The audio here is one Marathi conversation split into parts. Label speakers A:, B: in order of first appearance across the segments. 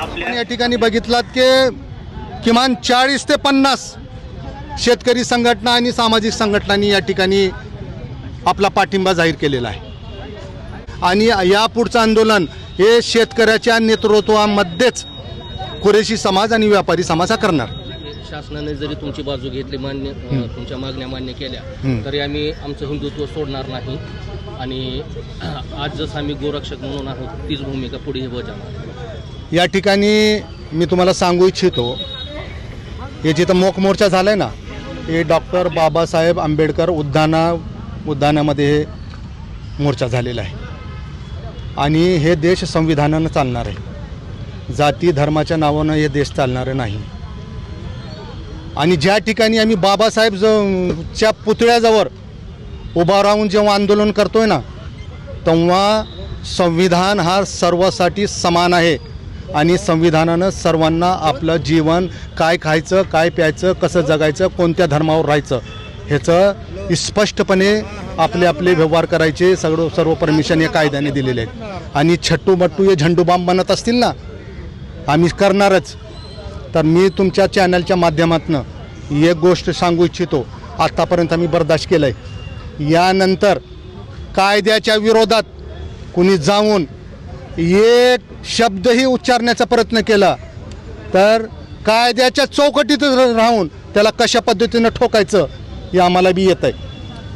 A: आपल्या
B: या ठिकाणी बघितलात की किमान चाळीस ते पन्नास शेतकरी संघटना आणि सामाजिक संघटनांनी या ठिकाणी आपला पाठिंबा जाहीर केलेला आहे. आणि यापुढचं आंदोलन हे शेतकऱ्याच्या नेतृत्वामध्येच कुरेशी समाज आणि व्यापारी समाज हा करणार.
C: शासनाने जरी तुमची बाजू घेतली मान्य तुमच्या मागण्या मान्य केल्या. तरी आम्ही आमचं हिंदुत्व सोडणार नाही. आणि आज जसं आम्ही गोरक्षक म्हणून आहोत तीच भूमिका पुढेही बजावणार
B: या ठिकाणी मी तुम्हाला सांगू इच्छितो हे जिथं मोक मोर्चा झाला आहे ना हे डॉक्टर बाबासाहेब आंबेडकर उद्याना उद्यानामध्ये हे मोर्चा झालेला आहे. आणि हे देश संविधानानं चालणार आहे. जाती धर्माच्या नावानं हे देश चालणार नाही. आणि ज्या ठिकाणी आम्ही बाबासाहेब ज च्या पुतळ्याजवळ उभा राहून जेव्हा आंदोलन करतोय ना तेव्हा संविधान हा सर्वासाठी समान आहे. आणि संविधानानं सर्वांना आपलं जीवन काय खायचं काय प्यायचं कसं जगायचं कोणत्या धर्मावर राहायचं ह्याचं स्पष्टपणे आपले आपले व्यवहार करायचे सगळं सर्व परमिशन या कायद्याने दिलेले आहेत. आणि छट्टू मट्टू हे झंडूबाम बनत असतील ना आम्ही करणारच. तर मी तुमच्या चॅनलच्या माध्यमातून एक गोष्ट सांगू इच्छितो आत्तापर्यंत आम्ही बर्दाश्त केलं आहे यानंतर कायद्याच्या विरोधात कुणी जाऊन एक शब्दही उच्चारण्याचा प्रयत्न केला. तर कायद्याच्या चौकटीत राहून त्याला कशा पद्धतीनं ठोकायचं हे आम्हाला बी येत आहे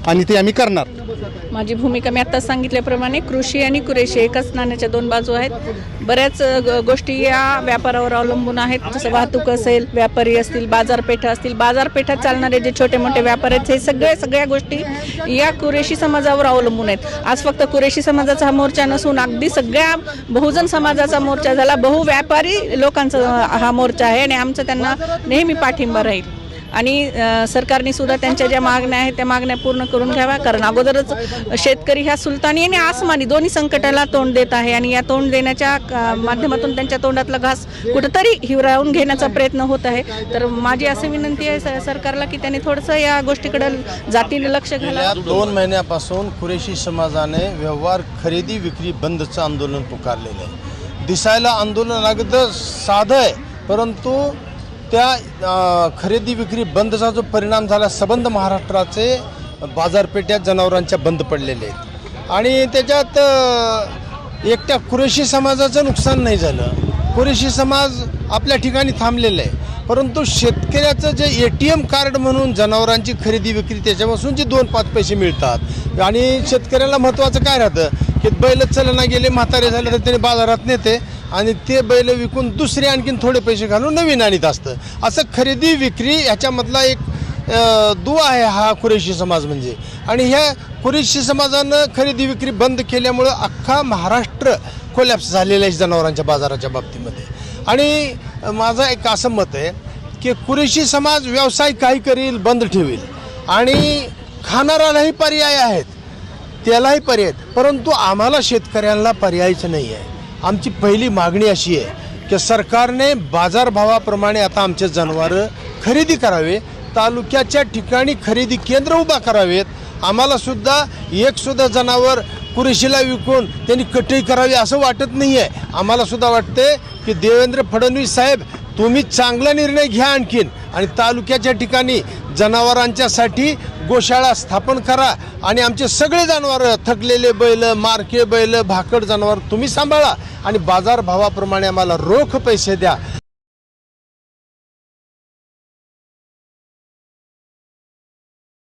B: आणि ते आम्ही करणार.
D: माझी भूमिका मी आत्ताच सांगितल्याप्रमाणे कृषी आणि कुरेशी एकाच नाण्याच्या दोन बाजू आहेत. बऱ्याच ग- गोष्टी या व्यापारावर अवलंबून आहेत. जसं वाहतूक असेल व्यापारी असतील बाजारपेठा असतील बाजारपेठात चालणारे जे छोटे मोठे व्यापारी आहेत हे सगळे सगळ्या गोष्टी या कुरेशी समाजावर अवलंबून आहेत. आज फक्त कुरेशी समाजाचा हा मोर्चा नसून अगदी सगळ्या बहुजन समाजाचा मोर्चा झाला. बहु व्यापारी लोकांचा हा मोर्चा आहे आणि आमचा त्यांना नेहमी पाठिंबा राहील. आणि सरकारने सुद्धा त्यांच्या ज्या मागण्या आहेत त्या मागण्या पूर्ण करून घ्याव्या. कारण अगोदरच शेतकरी ह्या सुलतानी आणि आसमानी दोन्ही संकटाला तोंड देत आहे आणि या तोंड देण्याच्या माध्यमातून त्यांच्या तोंडातला घास कुठंतरी हिवरावून घेण्याचा प्रयत्न होत आहे. तर माझी असं विनंती आहे स- सरकारला की त्यांनी थोडंसं या गोष्टीकडे जातीने लक्ष
E: गेल्या दोन महिन्यापासून कुरेशी समाजाने व्यवहार खरेदी विक्री बंदचं आंदोलन पुकारलेलं आहे. दिसायला आंदोलन अगदी साधं आहे परंतु त्या खरेदी विक्री बंदचा जो परिणाम झाला सबंध महाराष्ट्राचे बाजारपेठ्या जनावरांच्या बंद पडलेले आहेत. आणि त्याच्यात एकट्या कुरेशी समाजाचं नुकसान नाही झालं. कुरेशी समाज आपल्या ठिकाणी थांबलेला आहे. परंतु शेतकऱ्याचं जे ए टी एम कार्ड म्हणून जनावरांची खरेदी विक्री त्याच्यापासून जे दोन पाच पैसे मिळतात. आणि शेतकऱ्याला महत्त्वाचं काय राहतं? की बैलच चलना गेले म्हातारे झाले तर त्याने बाजारात नेते. आणि ते बैल विकून दुसरे आणखीन थोडे पैसे घालून नवीन आणीत असतं. असं खरेदी विक्री ह्याच्यामधला एक दुवा आहे हा कुरेशी समाज म्हणजे. आणि ह्या कुरेशी समाजानं खरेदी विक्री बंद केल्यामुळं अख्खा महाराष्ट्र कोलॅप्स झालेला आहे जनावरांच्या बाजाराच्या बाबतीमध्ये. आणि माझं एक असं मत आहे की कुरेशी समाज व्यवसाय काही करील बंद ठेवील. आणि खाणाऱ्यालाही पर्याय आहेत त्यालाही पर्याय आहेत. परंतु आम्हाला शेतकऱ्यांना पर्यायच नाही आहे आमची पहिली मागणी अशी आहे की सरकारने बाजारभावाप्रमाणे आता आमचे जनावरं खरेदी करावे तालुक्याच्या ठिकाणी खरेदी केंद्र उभा करावेत. आम्हालासुद्धा एकसुद्धा जनावर कुरेशीला विकून त्यांनी कटई करावी असं वाटत नाही आहे आम्हालासुद्धा वाटते की देवेंद्र फडणवीस साहेब तुम्ही चांगला निर्णय घ्या आणखीन. आणि तालुक्याच्या ठिकाणी जनावरांच्यासाठी गोशाळा स्थापन करा आणि आमचे सगळे जनावरं थकलेले बैल मारके बैल भाकड जनावर तुम्ही सांभाळा आणि बाजारभावाप्रमाणे आम्हाला रोख पैसे द्या.